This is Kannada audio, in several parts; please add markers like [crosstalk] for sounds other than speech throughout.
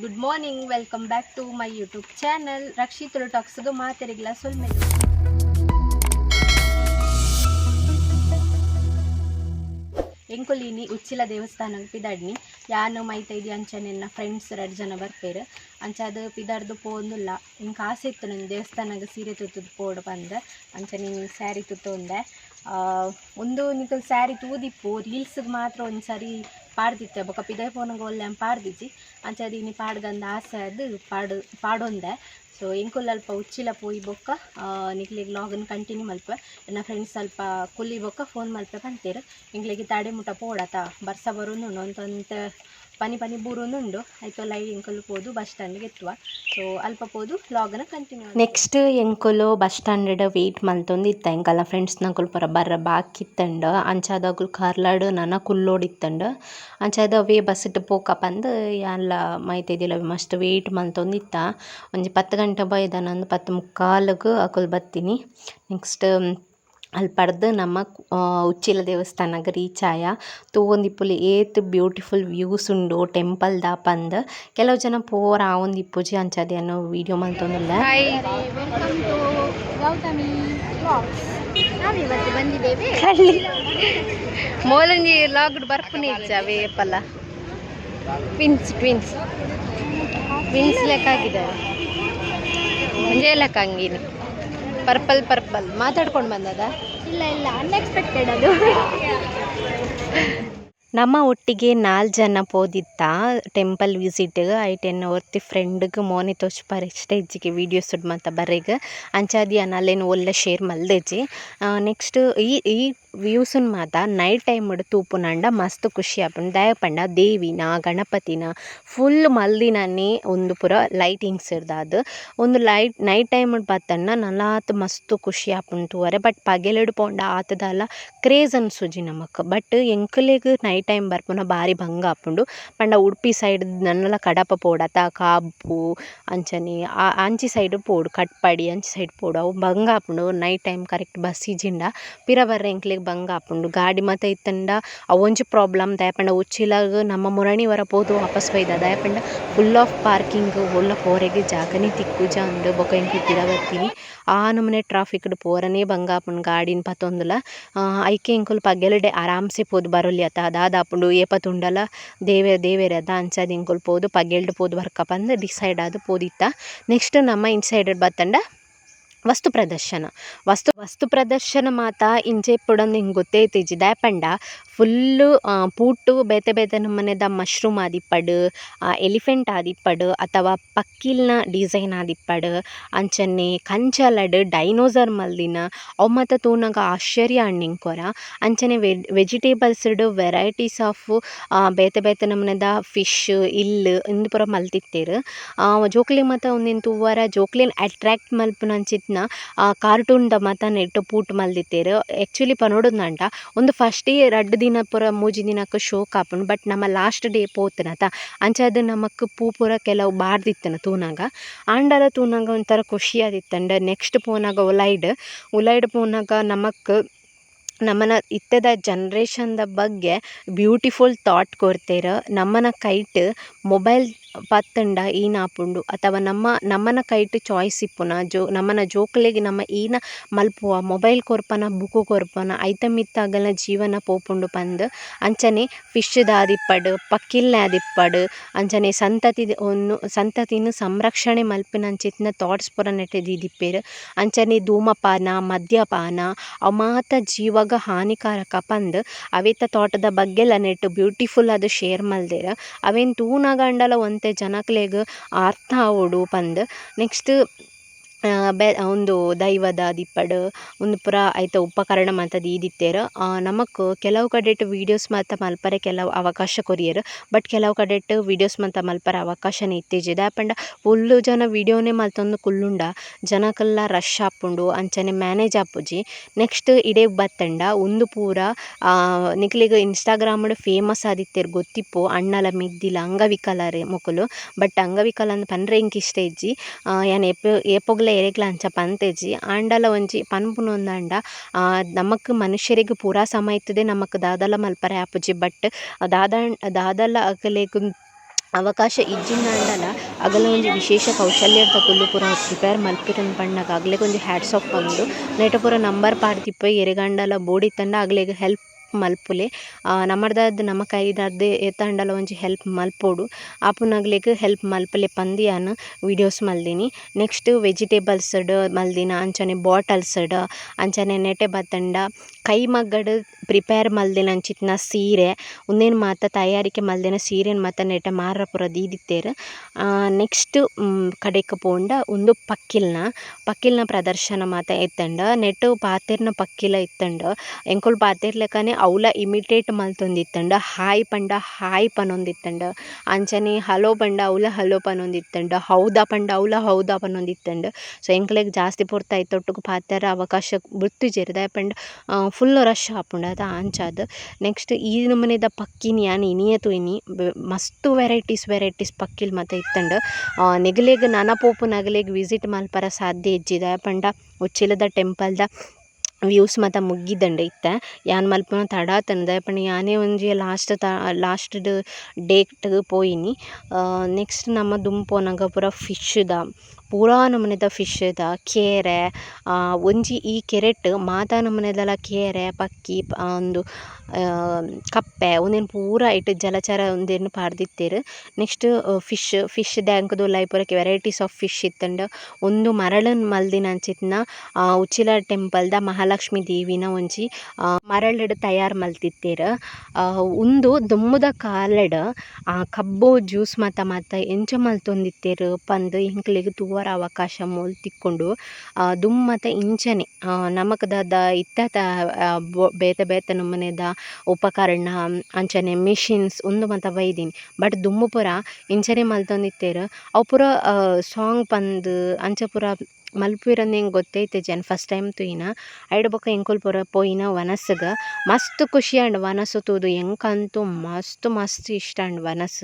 Good morning welcome back to my YouTube channel Rakshith ಟಾಕ್ಸ್ಗೆ ಮಾತೆರಿಗಿಲ್ಲ ಸೊಲ್ಮೆ ಎಂಕುಲಿನಿ ಉಚ್ಚಿಲ ದೇವಸ್ಥಾನಕ್ಕೆ ಪಿದಾಡ್ನಿ. ಯಾನು ಮೈತೈದಿ ಅಂಚನೆನ್ನ ಫ್ರೆಂಡ್ಸ್ ಎರಡು ಜನ ಬರ್ಪೇರು. ಅದು ಪಿದಾಡ್ದು ಪೋಂದುಲ್ಲ ಇಂಕ ಆಸೆ ಇತ್ತು ನನ್ನ ದೇವಸ್ಥಾನಗ ಸೀರೆ ತುತ್ತದು ಪೋಡು ಅಂಚ ಅಂಚನೆ ಸ್ಯಾರಿ ತುತ್ತೊಂದೆ ಒಂದು ನಿಕ್ಕ ಸ್ಯಾರಿ ತೂದಿಪ್ಪು. ರೀಲ್ಸ್ಗೆ ಮಾತ್ರ ಒಂದು ಸಾರಿ ಪಾಡ್ದಿತ್ತೆ. ಬೊಕ್ಕ ಪಿದಾಯ್ ಫೋನಿಗೆ ಒಳ್ಳೆ ಪಾಡ್ದಿಜ್ಜಿ. ಅದು ಇನಿ ಪಾಡ್ಗಂದ ಆಸೆ ಅದು ಪಾಡು, ಪಾಡೊಂದೆ. ಸೊ ಅಲ್ಪ ಉಚ್ಚಿಲ ಪೋಯಿ ಬೊಕ್ಕ ನಿಕ್ಲಿಗೆ ಲಾಗನ್ ಕಂಟಿನ್ಯೂ ಮಲ್ಪ. ನನ್ನ ಫ್ರೆಂಡ್ಸ್ ಸ್ವಲ್ಪ ಕುಲ್ಲಿ ಬೊಕ್ಕ ಫೋನ್ ಮಲ್ಪ ಬಂತೀರ ಇಂಗ್ಲಿಗೆ ತಾಡೆ ಮುಟ ಪೋಡತ, ಬರ್ಸ ಬರೋನು ಒಂತೊಂತ ಪನಿ ಪನಿ ಬೂರುನುಂಡು ಆಯ್ತು ಲೈ ಎಂಕಲ್ ಪೋದು ಬಸ್ ಸ್ಟ್ಯಾಂಡ್ಗೆ ಎತ್ತುವ ಸೊ ಅಲ್ಪ ಪೋದು ಲಾಗನ ಕಂಟಿನ್ಯೂ ನೆಕ್ಸ್ಟ್ ಎಂಕುಲು ಬಸ್ ಸ್ಟ್ಯಾಂಡ್ ವೇಟ್ ಮಲ್ತೊಂದು ಇತ್ತ ಎಂಕಲ್ಲ ಫ್ರೆಂಡ್ಸ್ ನಂಕುಲ್ ಪರ ಬರ್ರ ಬಾಕಿತ್ತಂಡ ಅಂಚಾದಗುಲ್ ನನ ನನ್ನ ಕುಲ್ಲೋಡಿತ್ತಂಡ ಅಂಚಾದ ಅವೇ ಬಸ್ ಇಟ್ಟು ಪೋಕ ಬಂದು ಎಲ್ಲ ಮೈತೈದಿಲ್ಲ ಮಸ್ತ್ ವೇಟ್ ಮಲ್ತೊಂದು ಇತ್ತ ಒಂಜಿ ಪತ್ತು ಗಂಟೆ ಬೈದ ನಂದು ಪತ್ತು ಮುಕ್ಕಾಲಿಗೆ ಅಕುಲ್ ಬತ್ತೀನಿ ನೆಕ್ಸ್ಟ್ ಅಲ್ಲಿ ಪಡ್ದು ನಮ್ಮ ಉಚ್ಚಿಲ ದೇವಸ್ಥಾನಗ ರೀಚ್ ಆಯ ತೂವೊಂದಿಪ್ಪುಲಿ ಏತ್ ಬ್ಯೂಟಿಫುಲ್ ವ್ಯೂಸ್ ಉಂಡು ಟೆಂಪಲ್ ದ ಪಂದ್ ಕೆಲವು ಜನ ಪೋರ ಆ ಒಂದು ಇಪ್ಪುಜಿ ಅಂಚದೆ ಅನ್ನೋ ವಿಡಿಯೋ ಮಂತೊಂದುಲ್ಲ ಮೂಲಂಜಿ ಲಾಗ್ಡ್ ಬರ್ಪುನಿ ಇಚ್ಚಾವೆ ಪಲ್ಲ. ಟ್ವಿನ್ಸ್ ಟ್ವಿನ್ಸ್ ಟ್ವಿನ್ಸ್ ಲೆಕ್ಕ ಆಗಿದ್ದಾರೆ ಮುಂಜೆ ಲೆಕ್ಕ ಹಂಗಿನಿ. Purple purple. ಮಾತಾಡ್ಕೊಂಡು ಬಂದದ? ಇಲ್ಲ ಇಲ್ಲ. ಅನ್ಎಕ್ಸ್ಪೆಕ್ಟೆಡ್ ಅದು. [laughs] ನಮ್ಮ ಒಟ್ಟಿಗೆ ನಾಲ್ಕು ಜನ ಪೋದಿತ್ತ ಟೆಂಪಲ್ ವಿಸಿಟ್ಗೆ ಐಟೆನ್ ಒರ್ತಿ ಫ್ರೆಂಡ್ಗೆ ಮೋನೆ ತೋಚ್ ಇಷ್ಟ ಇಜ್ಜಿಗೆ ವೀಡಿಯೋ ಸುಡ್ ಮಾತ ಬರೆಗ್ ಅಂಚಾದಿ ನಲೆನ್ ಒಳ್ಳೆ ಶೇರ್ ಮಲ್ದೆಜ್ಜಿ. ನೆಕ್ಸ್ಟ್ ಈ ಈ ವ್ಯೂಸನ್ ಮಾತ ನೈಟ್ ಟೈಮ್ ತೂಪುನಂಡ ಮಸ್ತ್ ಖುಷಿ ಆಪುಂಡು. ದಾಯೆ ಪಂಡ ದೇವಿನ ಗಣಪತಿನ ಫುಲ್ ಮಲ್ದಿನನೆ ಒಂದು ಪೂರ ಲೈಟಿಂಗ್ಸ್ ಇರ್ದಾದು. ಒಂದು ಲೈಟ್ ನೈಟ್ ಟೈಮ್ ಬತ್ತಣ್ಣ ನಲಾತ್ ಮಸ್ತ್ ಖುಷಿ ಆಪುಂಡು ತೂವರೆ ಬಟ್ ಪಗೆಲೆಡ್ ಪೋಂಡ ಆತದಲ್ಲ ಕ್ರೇಜ್ ಅನ್ಸುಜಿ ನಮಕ್. ಬಟ್ ಎಂಕಲೆಗ್ ನೈಟ್ ಟೈಮ್ ಬರ್ಪುನ ಬಾರಿ ಭಂಗ ಆಪುಂಡು ಪಂಡ ಉಡುಪಿ ಸೈಡ್ ನನ್ನಲ ಕಡಪ ಪೋಡತ, ಕಾಪು, ಅಂಚನೆ ಅಂಚಿ ಸೈಡ್ ಪೋಡು, ಕಟ್ಪಾಡಿ ಅಂಚಿ ಸೈಡ್ ಪೋಡು. ಅವು ಬಂಗ ಆಪುಂಡು ನೈಟ್ ಟೈಮ್ ಕರೆಕ್ಟ್ ಬಸ್ ಇಜಿಂಡ ಪಿರ ಬರ್ರೆ ಎಂಕ್ಲೆಗ್ ಬಂಗ ಆಪುಂಡು ಗಾಡಿ ಮಾತ ಇತ್ತಂಡ. ಅವೊಂಜಿ ಪ್ರಾಬ್ಲಮ್ ದಯಪಂಡ ಉಚ್ಚಿಲಾಗ ನಮ್ಮ ಮುರಣಿ ವರ ಪೋದು ವಾಪಸ್ ಬೈದ ದಯಪಂಡ ಫುಲ್ ಆಫ್ ಪಾರ್ಕಿಂಗ್ ಒಳ್ಳ ಪೋರೆಗೆ ಜಾಗನೇ ತಿಕ್ಕುಜ ಅಂದು ಬೊಕ ಎಂಕ್ ಪಿರ ಬರ್ತೀನಿ. ಆ ನಮೂನೆ ಟ್ರಾಫಿಕ್ಡ್ ಪೋರನೇ ಬಂಗ ಆಪುಂಡು ಗಾಡಿನ ಪತ್ತೊಂದುಲ ಐಕೆ ಎಂಕುಲು ಪಗೆಲೆಡೆ ಆರಾಮ್ಸೆ ಪೋದು ಬರೊಲಿ ಅತ್ತ ಅದಾದ ಆಪುಂಡು ಏಪ ತುಂಡಲ ದೇವೆ ದೇವೆರೆದ ಅಂಚಾದ್ ಇಂಕುಲು ಪೋದು, ಪಗೆಲ್ಡ್ ಪೋದು ಬರ್ಕ ಪಂದ್ ಡಿಸೈಡ್ ಆದ್ ಪೋದಿತ್ತ. ನೆಕ್ಸ್ಟ್ ನಮ್ಮ ಇನ್ಸೈಡ್ ಬತ್ತಂಡ ವಸ್ತು ಪ್ರದರ್ಶನ. ವಸ್ತು ವಸ್ತು ಪ್ರದರ್ಶನ ಮಾತ ಇಂಚೆ ಪುಡನ್ ಹಿಂಗೆ ಗೊತ್ತೈತಿಜಿ ದಾಯಪಂಡ. ಫುಲ್ಲು ಪೂಟು, ಬೇತೆ ಬೇತೆ ನಮ್ಮನೆದ ಮಶ್ರೂಮ್ ಆದಿಪ್ಪಡ್ ಎಲಿಫೆಂಟ್ ಆದಿಪ್ಪಡ್, ಅಥವಾ ಪಕ್ಕಿಲ್ನ ಡಿಸೈನ್ ಆದಿಪ್ಪಡ್ ಅಂಚನೆ ಕಂಚಲಡ್, ಡೈನೋಸರ್ ಮಲ್ದಿನ ಅವು ಮಾತ ತೂನಗ ಆಶ್ಚರ್ಯ ಅಣ್ಣಿಂಕೊರ ಅಂಚನೆ ವೆಜಿಟೇಬಲ್ಸ್ ಡ್ ವೆರೈಟೀಸ್ ಆಫ್ ಬೇತೆ ಬೇತೆ ನಮ್ಮನೆದ ಫಿಶ್, ಇಲ್ಲ್, ಇಂದು ಪೂರ ಮಲ್ತಿತ್ತೇರು. ಜೋಕ್ಲಿ ಮಾತ ಒಂದಿನ ತೂವರ, ಜೋಕ್ಲೆನ್ ಅಟ್ರಾಕ್ಟ್ ಕಾರ್ಟೂನ್ ಕಾರ್ಟೂನ್ದ ಮಾತ ನೆಟ್ಟು ಪೂಟ್ ಮಲ್ದಿತ್ತೇರು. ಆ್ಯಕ್ಚುಲಿ ಪನೋಡುದಂಡ ಒಂದು ಫಸ್ಟ್ ರಡ್ಡ್ ದಿನ ಪೂರ ಮೂಜಿ ದಿನಕ್ ಶೋ ಕಾಪುಂಡು. ಬಟ್ ನಮ್ಮ ಲಾಸ್ಟ್ ಡೇ ಪೋತನತ, ಅಂಚಾದ ನಮಕ್ ಪೂ ಪೂರ ಕೆಲವು ಬಾರ್ದಿತ್ತನ ತೂನಗ. ಆಂಡಲ ತೂನಗ ಒಂಥರ ಖುಷಿ ಆದಿತ್ತಂಡ ನೆಕ್ಸ್ಟ್ ಪೋನಾಗ ಉಲೈಡ್. ಉಲೈಡ್ ಪೋನಾಗ ನಮಕ್ ನಮ್ಮನ ಇತ್ತದ ಜನ್ರೇಷನ್ದ ಬಗ್ಗೆ ಬ್ಯೂಟಿಫುಲ್ ಥಾಟ್ ಕೊರ್ತೆರ್ ನಮ್ಮನ ಕೈಟ್ ಮೊಬೈಲ್ ಪತ್ತಂಡ ಈನ ಆಪುಂಡು ಅಥವಾ ನಮ್ಮ, ನಮ್ಮನ ಕೈಟ್ ಚಾಯ್ಸ್ ಇಪ್ಪುನ ಜೋ, ನಮ್ಮನ ಜೋಕ್ಲೆಗ್ ನಮ್ಮ ಈನ ಮಲ್ಪುವ, ಮೊಬೈಲ್ ಕೊರ್ಪನ ಬುಕ್ ಕೊರ್ಪನ, ಐತ ಮಿತ್ತಾಗಲ ಜೀವನ ಪೋಪುಂಡು ಪಂದ್. ಅಂಚನೆ ಫಿಶ್ ದಾದಿಪ್ಪಡ್ ಪಕ್ಕಿಲ್ನ ಆದಿಪ್ಪಡ್ ಅಂಚನೆ ಸಂತತಿ ಒಂದು ಸಂತತಿನ ಸಂರಕ್ಷಣೆ ಮಲ್ಪಿನಂಚಿತ್ತಿನ ಥಾಟ್ಸ್ ಪೂರ ನೆಟ್ಟೆ ದೀದಿಪ್ಪೆರ್ ಅಂಚನೆ ಧೂಮಪಾನ, ಮದ್ಯಪಾನ ಅವು ಮಾತ ಜೀವಗ ಹಾನಿಕಾರಕ ಪಂದ್. ಅವೇತ ತೋಟದ ಬಗ್ಗೆಲ ನೆಟ್ಟು ಬ್ಯೂಟಿಫುಲ್ ಅದು ಶೇರ್ ಮಲ್ದೆರ್. ಅವೇನು ತೂನಗ ಅಂಡಲ ಒಂತೆ ಜನಕ್ಲೆಗ್ ಅರ್ಥ ಆವೊಡು ಪಂದ್. ನೆಕ್ಸ್ಟ್ ಬೆ ಉಂದು ದೈವದ ದಿಪ್ಪಡ್ ಉಂದು ಪೂರ ಐತ ಉಪಕರಣ ಮಾತ ದೀದಿತ್ತೇರ್. ನಮಕ್ ಕೆಲವು ಕಡೆಟ್ ವೀಡಿಯೋಸ್ ಮಾತ ಮಲ್ಪರೆ, ಕೆಲವು ಅವಕಾಶ ಕೊರಿಯೆರ್. ಬಟ್ ಕೆಲವು ಕಡೆಟ್ ವೀಡಿಯೋಸ್ ಮಾತ ಮಲ್ಪರ ಅವಕಾಶನೆ ಇತ್ತೆಜಿ. ದಾಯಪಂಡ ಫುಲ್ಲು ಜನ ವೀಡಿಯೋನೇ ಮಲ್ತೊಂದು ಕುಲ್ಲುಂಡ. ಜನಕಲ್ಲ ರಶ್ ಆಪುಂಡು, ಅಂಚನೆ ಮ್ಯಾನೇಜ್ ಆಪುಜಿ. ನೆಕ್ಸ್ಟ್ ಇಡೇ ಬತ್ತಂಡ. ಉಂದು ಪೂರ ನಿಕ್ಲಿಗ್ ಇನ್ಸ್ಟಾಗ್ರಾಮ್ಡ್ ಫೇಮಸ್ ಆದಿತ್ತೆರ್ ಗೊತ್ತಿಪ್ಪು. ಅಣ್ಣಲ ಮಿದ್ದಿಲ ಅಂಗವಿಕಲರೆ ಮೊಕುಲು. ಬಟ್ ಅಂಗವಿಕಲ ಅಂದ್ ಪನ್ರೆ ಇಂಕ್ ಇಷ್ಟ ಇಜ್ಜಿ. ಯಾನ್ ಎಪ್ಪ ಏಪೊಗ್ಲ ಎರೆಗ್ಲ ಅಂಚ ಪಂತೆಜಿ ಆಂಡಲ ಒಂಜಿ ಪನ್ಪುನೊಂದಾಂಡ ನಮಕ್ ಮನುಷ್ಯರಿಗೆ ಪೂರ ಸಮ ಇತ್ತುದೆ ನಮಕ್ ದಾದಲ ಮಲ್ಪರೆ ಆಪುಜಿ ಬಟ್ ದಾದ ದಾದಲ ಅಕಲೆಗ್ ಅವಕಾಶ ಇಜ್ಜಿಂದಾಂಡಲ ಅಗಲ ಒಂಜಿ ವಿಶೇಷ ಕೌಶಲ್ಯದ ಕುಲ್ಲು ಪೂರ ಪ್ರಿಪೇರ್ ಮಲ್ಪಿರನ್ ಪಂಡಗ ಅಕ್ಲೆಗ್ ಒಂಜಿ ಹ್ಯಾಟ್ಸ್ ಆಫ್ ಪಂದು. ನೆಟ ಪೂರ ನಂಬರ್ ಪೋಯಿ ಎರೆಗಂಡಲ ಬೋಡಿತ್ತಂಡ ಅಗ್ಲೆಗ್ ಹೆಲ್ಪ್ ಮಲ್ಪುಲೆ. ನಮರ್ದಾದ್ ನಮ ಕೈದಾದ್ ಏತಾಂಡಲ ಒಂಜಿ ಹೆಲ್ಪ್ ಮಲ್ಪೊಡು. ಆಪುನಗ್ಲೆಗ್ ಹೆಲ್ಪ್ ಮಲ್ಪಲೆ ಪಂದಿಯಾನ್ ವಿಡಿಯೋಸ್ ಮಲ್ದಿನಿ. ನೆಕ್ಸ್ಟ್ ವೆಜಿಟೇಬಲ್ಸ್ ಡ್ ಮಲ್ದಿನ, ಅಂಚನೆ ಬಾಟಲ್ಸ್ಡ್, ಅಂಚನೆ ನೆಟೆ ಬತ್ತಂಡ ಕೈಮಗ್ಗಡ್ ಪ್ರಿಪೇರ್ ಮಲ್ದಿನ ಅಂಚಿತ್ತಿನ ಸೀರೆ, ಉಂದೆನ್ ಮಾತ ತಯಾರಿಕೆ ಮಲ್ದಿನ ಸೀರೆನ್ ಮಾತ ನೆಟೆ ಮಾರ ಪೂರ ದೀದಿತ್ತೆರ್ ನೆಕ್ಸ್ಟ್ ಕಡೆಕ್ ಪೋಂಡ ಉಂದು ಪಕ್ಕಿಲ್ನ ಪಕ್ಕಿಲ್ನ ಪ್ರದರ್ಶನ ಮಾತ ಇತ್ತಂಡ ನೆಟ್ ಪಾತೆರ್ನ ಪಕ್ಕಿಲ ಇತ್ತಂಡ ಎಂಕುಲು ಪಾತೆರ್ಲೆಕನೆ ಅವ್ಲ ಇಮಿಟೇಟ್ ಮಲ್ತೊಂದಿತ್ತಂಡ, ಹಾಯ್ ಪಂಡ ಹಾಯ್ ಪನೊಂದಿತ್ತಂಡ, ಅಂಚನೆ ಹಲೋ ಪಂಡ ಅವ್ಲ ಹಲೋ ಪನೊಂದಿತ್ತಂಡ, ಹೌದ ಪಂಡ ಅವ್ಲ ಹೌದ ಪನೊಂದಿತ್ತಂಡ. ಸೊ, ಎಂಕ್ಲೆಗ್ ಜಾಸ್ತಿ ಪೂರ್ತ ಪಾತೆರ್ ಅವಕಾಶ ಬುಡ್ತುಜೆರ್ ದಾಯೆ ಪಂಡ ಫುಲ್ ರಶ್ ಆಪುಂಡು ಆತ ಅಂಚಾದ್. ನೆಕ್ಸ್ಟ್ ಈ ನಮೂನೆದ ಪಕ್ಕಿನ, ಯಾನ್ ಇನಿಯೆ ತೂಯಿನಿ ಮಸ್ತ್ ವೆರೈಟೀಸ್ ವೆರೈಟೀಸ್ ಪಕ್ಕಿಲ್ ಮಾತ ಇತ್ತಂಡ್. ನೆಗ್ಲೆಗ್, ನನ ಪೋಪು ನಗಲೆಗ್ ವಿಸಿಟ್ ಮಲ್ಪರ ಸಾಧ್ಯ ಇಜ್ಜಿದ. ಪಂಡ ಉಚ್ಚಿಲದ ಟೆಂಪಲ್ದ ವ್ಯೂಸ್ ಮಾತ ಮುಗ್ಗಿದಂಡೆ ಇತ್ತ. ಯಾನ್ ಮಲ್ಪನ ತಡ ತಂದ. ಪಂಡ ಯಾನೇ ಒಂಜಿ ಲಾಸ್ಟ್ ತ ಲಾಸ್ಟ್ ಡೇಟ್ ಪೋಯಿನಿ. ನೆಕ್ಸ್ಟ್ ನಮ ದುಂಪುನಗ ಪೂರ ಫಿಶ್ದ ಪೂರಾ ನಮೂನೆದ ಫಿಶ್ದ ಕೇರೆ ಆ, ಒಂಜಿ ಈ ಕೆರೆಟ್ ಮಾತ ನಮೂನೆದಲ ಕೇರೆ ಪಕ್ಕಿ ಉಂದು ಕಪ್ಪೆ ಉಂದೆನ್ ಪೂರ ಐಟ್ ಜಲಚರ ಉಂದೆನ್ ಪಾಡ್ದಿತ್ತೆರ್. ನೆಕ್ಸ್ಟ್ ಫಿಶ್ ಫಿಶ್ ದ ಉಲಾಯಿ ಪೂರಕ್ಕೆ ವೆರೈಟೀಸ್ ಆಫ್ ಫಿಶ್ ಇತ್ತಂಡ್. ಉಂದು ಮರಳನ್ ಆ, ಉಚ್ಚಿಲ ಟೆಂಪಲ್ದ ಮಹಾಲಕ್ಷ್ಮಿ ದೇವಿನ ಒಂಜಿ ಮರಳಡ್ ತಯಾರು ಮಲ್ತಿತ್ತೆರ್. ಉಂದು ದುಮ್ಮುದ ಕಾಲಡ್ ಕಬ್ಬು ಜ್ಯೂಸ್ ಮಾತ ಮಾತ ಎಂಚ ಮಲ್ತೊಂದಿತ್ತೆರ್ ಪಂದ್ ಎಂಕ್ಲೆಗ್ ತೂವರ ಅವಕಾಶ ಮೂಲ್ ತಿಕ್ಕೊಂಡು ದುಮ್ಮತ ಮಾತ ಇಂಚನೆ ನಮಕ್ ದಾದ ಇತ್ತತ ಬೇತೆ ಬೇತೆ ನಮುನೆದ ಉಪಕರಣ, ಅಂಚನೆ ಮಿಷಿನ್ಸ್ ಉಂದು ಮಾತ ವೈದಿನಿ ಬಟ್ ದುಮ್ಮು ಪೂರ ಇಂಚನೆ ಮಲ್ತೊಂದಿತ್ತೆರ್ ಅವು ಪೂರ ಸಾಂಗ್ ಪಂದ್ ಅಂಚ ಪೂರ ಮಲ್ಪುವೆರಂದ್ ಗೊತ್ತೈತೆ ಜನ? ಫಸ್ಟ್ ಟೈಮ್ ತೂಯಿನ ಐಡ್ ಬೊಕ ಎಂಕುಲ್ ಪೂರ ಪೋಯಿನ ವನಸ್ಗ್ ಮಸ್ತ್ ಖುಷಿ ಆಂಡ್ ವನಸ್ ತೂದು ಎಂಕಂತೂ ಮಸ್ತ್ ಮಸ್ತ್ ಇಷ್ಟ ಆಂಡ್ ವನಸ್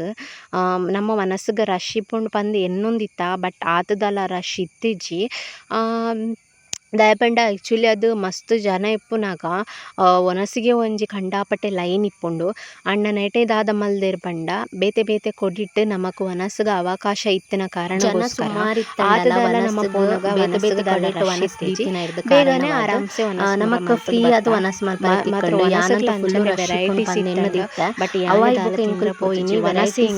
ನಮ್ಮ ವನಸ್ಗ್ ರಶ್ ಇಪ್ಪುಂಡು ಪಂದ್ ಎನ್ನೊಂದಿತ್ತ, ಬಟ್ ಆತುದಲ ರಶ್ ಇತ್ತಿಜ್ಜಿ. ದಾಯೆ ಪಂಡ ಆ್ಯಕ್ಚುಲಿ ಅದು ಮಸ್ತ್ ಜನ ಇಪ್ಪುನಾಗ ಒನಸಿಗೆ ವನಸಿಗೆ ಒಂಜಿ ಕಂಡಾಪಟ್ಟೆ ಲೈನ್ ಇಪ್ಪುಂಡು. ಅಣ್ಣ ನೆಟೆ ದಾದ ಮಲ್ದೆರ್ ಪಂಡ ಬೇತೆ ಬೇತೆ ಕೊಡಿಟ್ ನಮಕ್ ಒನಸ್ಗ ಅವಕಾಶ ಇತ್ತಿನ ಕಾರಣಗೋಸ್ಕರ ಬೇಗನೆ ಆರಾಮ್ಸೆ ವನಸ್ ನಮಕ್ ಫ್ರೀ ಅದು varieties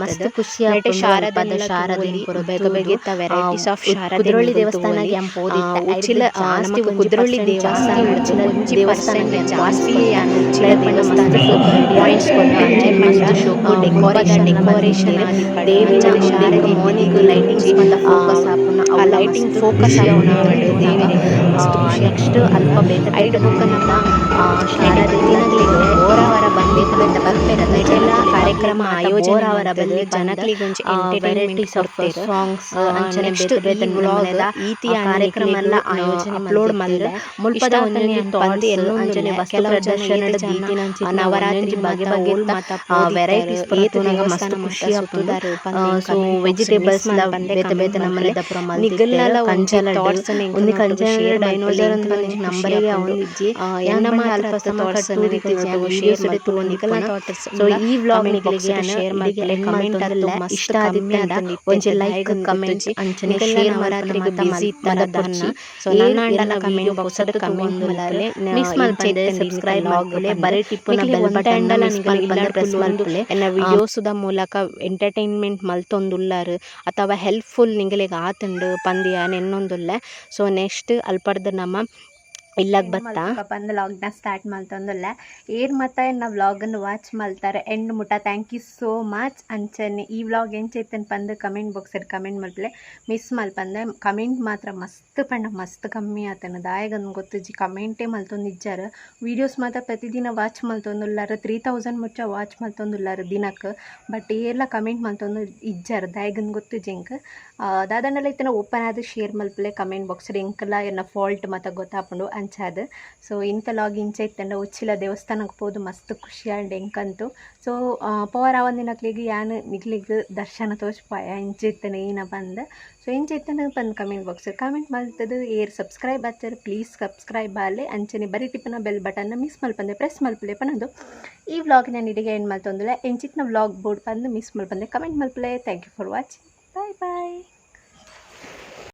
ಮಸ್ತ್ ಖುಷಿ ಶಾರದೆ ಶಾರದೆ ಬೇಗ ಬೇಗ ವೆರೈಟೀಸ್ ಆಫ್ ಶಾರದೆ ಕುದ್ರೋಳಿ ನಿಂತುದು ದೇವಸ್ಥಾನ ಒಲಿ. ಗ್ಯಾನ್ ಪೋದಿತ್ತ ಆ, ಉಚ್ಚಿಲ ಆ, ಜಾಸ್ತಿ ನಮಕ್ ಒಂಜಿ ಕುದ್ರೋಳಿ percent ದೇವಸ್ಥಾನ ಜಾಸ್ತಿ ಉಚ್ಚಿಲ ಒಂಜಿ ದೇವಸ್ಥಾನ percent ಜಾಸ್ತಿ ಜಾಸ್ತಿ ಯಾನ್ ಉಚ್ಚಿಲ ಬೇಡ್ಪಂಡ ದೇವಸ್ಥಾನಗ್ ಮಸ್ತ್ ಪಾಯಿಂಟ್ಸ್ ಕೊಟ್ಟು ಅಂಚನೆ ಮಸ್ತ್ ಮಸ್ತ್ ಶೋಕು ಶೋಕು ಡೆಕೋರೇಷನ್ ಡೆಕೋರೇಷನ್ ಡೆಕೋರೇಷನ್ ಮಲ್ತಿದ್ದೇರ್. ದೇವಿನ ಅಂಚನೆ ಶಾರದೆ ಶಾರದೆ ಮಾರ್ನಿಂಗ್ ದೇವಿನ ಲೈಟಿಂಗ್ಸ್ ಲೈಟಿಂಗ್ಸ್ ಪಂಡ ಪಂಡ ಫೋಕಸ್ focus ಆಪುನ ಆಪುನ ಆ ಅವ್ಲ ಲೈಟಿಂಗ್ ಮಸ್ತ್ ಫೋಕಸ್ ಖುಷಿ ಆಪುನ ನೆಕ್ಸ್ಟ್ ಬುಕ್ ಬೊಕ ನಮ್ಮ ಶಾರದೆ ದಿನಗಳಿಗೆ ಬೇತೆ ಬರ್ಪೆರ ನೆಟೆಲ್ಲ ಕಾರ್ಯಕ್ರಮ ಆಯೋಜನೆ ಅವರ ಬಂದು ಒಂಜಿ ಎಂಟರ್ಟೈನ್ಮೆಂಟ್ ವೆರೈಟೀಸ್ ಆಫ್ ಸಾಂಗ್ಸ್ ಅಂಚನೆ ಬೇತೆ vlog ಈತಿ ಕಾರ್ಯಕ್ರಮ ಎಲ್ಲ ಆಯೋಜನೆ ಅಪ್ಲೋಡ್ ಮಾಡಿದೆ ಮುಲ್ಪದ ಒಂದನೇ ತಂದು ಎಲ್ಲೋ ಅಂಚನೆ ವಸ್ತು ಏತ್ ಜನ ನವರಾತ್ರಿ ಬಗೆ ಬಗೆ ವೆರೈಟೀಸ್ ನಂಗೆ ಏತ್ ದೇವಸ್ಥಾನ ಮಸ್ತ್ ಖುಷಿ ಆಗ್ತದೆ. ಸೊ ವೆಜಿಟೇಬಲ್ಸ್ ಬೇತೆ ಬೇತೆ ಮಲ್ಪಲೆ. ಪುರ ಕಂಚಲ ಕಂಚಲಡ್ share ಡೈನೋಸರ್ ಒಂಜಿ ಖುಷಿ ನಂಬರಿಗೆ ಯಾನ್ ಅಲ್ಪ ರೀತಿ. ಸೊ ಈ ವ್ಲಾಗ್ ಶೇರ್ ಅಂತೂ ಇಷ್ಟ ಲೈಕ್ ಕಮೆಂಟ್. ಅಂಚನೆ ಶೇರ್ ನವರಾತ್ರಿಗೆ ಮಲ್ಪನ busy ಇತ್ತರ ದಾನ್ನ. ಸೊ ನನ್ನ ಕಮೆಂಟ್. ನ- ಮಿಸ್ ಸಬ್ಸ್ಕ್ರೈಬ್ ಪಂದ್. ಬರೀ ಟಿಪ್ಪುನ ನಿಕ್ಲೆಗ್ ಬೆಲ್ ಬಟನ್ ಪ್ರೆಸ್ ಎನ್ನ ವಿಡಿಯೋಸುದ ಮೂಲಕ ಎಂಟರ್ಟೈನ್ಮೆಂಟ್ ಮಲ್ತೊಂದುಲ್ಲಾರ್ ಅಥವಾ ಹೆಲ್ಪ್ಫುಲ್ ನಿಂಗಲೆಗ್ ಆತುಂಡು ಪಂದ್ಯ ನೆನ್ನೊಂದುಲ್ಲ ಸೊ ನೆಕ್ಸ್ಟ್ ಅಲ್ಪಡ್ದ್ ನಮ ಇಲ್ಲಗ್ ಬತ್ತ? ಬಂದ ಲಾಗ್ನ ಸ್ಟಾರ್ಟ್ ಮಲ್ತೊಂದುಲ್ಲ ಏರ್ ಮತ್ತ ವ್ಲಾಗ್ ವ್ಲಾಗನ್ನು ವಾಚ್ ಮಾಡ್ತಾರೆ. ಎಂಡ್ ಮುಟ ಥ್ಯಾಂಕ್ ಯು ಸೋ ಮಚ್ ಅಂಚನೆ ಈ ವ್ಲಾಗ್ ಎಂಚೈತನ್ ಪಂದ್ ಕಮೆಂಟ್ ಬಾಕ್ಸಡ್ ಕಮೆಂಟ್ ಮಲ್ಪಲೆ ಮಿಸ್ ಮಲ್ಪಂದೆ ಕಮೆಂಟ್ ಮಾತ್ರ ಮಸ್ತ್ ಪಂಡ ಮಸ್ತ್ ಕಮ್ಮಿ ಆತನ. ದಾಯಗನ್ ಗೊತ್ತುಜಿ ಕಮೆಂಟೇ ಮಲ್ತೊಂದಿಜ್ಜಾರ ವಿಡಿಯೋಸ್ ಮಾತ್ರ ಪ್ರತಿದಿನ ವಾಚ್ ಮಲ್ತೊಂದುಲ್ಲಾರ. ತ್ರೀ ತೌಸಂಡ್ ಮುಚ್ಚ ವಾಚ್ ಮಲ್ತೊಂದುಲ್ಲಾರ ದಿನಕ್ಕೆ ಬಟ್ ಏರ್ಲ ಕಮೆಂಟ್ ಮಲ್ತೊಂದು ಇಜ್ಜಾರ. ದಾಯಗನ್ ಗೊತ್ತು ಜೆಂಕ್ ದಾದಂಡಲ ಇತ್ತನ ಓಪನ್ ಆದ ಶೇರ್ ಮಲ್ಪಲೆ ಕಮೆಂಟ್ ಬಾಕ್ಸ್ ಎಂಕಲ್ಲ ಏನ ಫಾಲ್ಟ್ ಮಾತ ಗೊತ್ತಾಪುಂಡು. ಅಂಚಾದ ಸೊ ಇಂಥ ಲಾಗ್ ಇಂಚ ಇತ್ತಂಡ ಉಚ್ಚಿಲ ದೇವಸ್ಥಾನಕ್ಕೆ ಹೋದು ಮಸ್ತ್ ಖುಷಿ ಆಂಡ್ ಎಂಕಂತು. ಸೊ ಪವರ್ ಆವಂದಿನಕ್ಲಿಗೆ ಯಾನು ನಿಗ್ಲಿಗೆ ದರ್ಶನ ತೋಚ್ಪಾಯ ಪಾಯ ಇತ್ತನ ಏನ ಬಂದ. ಸೊ ಇಂಚ ಇತ್ತನ ಬಂದು ಕಮೆಂಟ್ ಬಾಕ್ಸ್ ಕಮೆಂಟ್ ಮಲ್ತದು ಏರ್ ಸಬ್ಸ್ಕ್ರೈಬ್ ಆಗ್ತಾರೆ ಪ್ಲೀಸ್ ಸಬ್ಸ್ಕ್ರೈಬ್ ಆಗಲಿ. ಅಂಚನೆ ಬರೀ ಟಿಪ್ಪನ ಬೆಲ್ ಬಟನ್ನ ಮಿಸ್ ಮಲ್ಪಂದೆ ಪ್ರೆಸ್ ಮಲ್ಪಲೆ ಪನದು. ಈ ವ್ಲಾಗ್ ನಾನು ಇಡಿಗೆ ಏನು ಮಾಡ್ತಂದಿಲ್ಲ ಎಂಚಿತ್ನ ವ್ಲಾಗ್ ಬೋರ್ಡ್ ಬಂದು ಮಿಸ್ ಮಲ್ಪಂದೆ comment ಮಲ್ಪಲೆ. Thank you for watching bye bye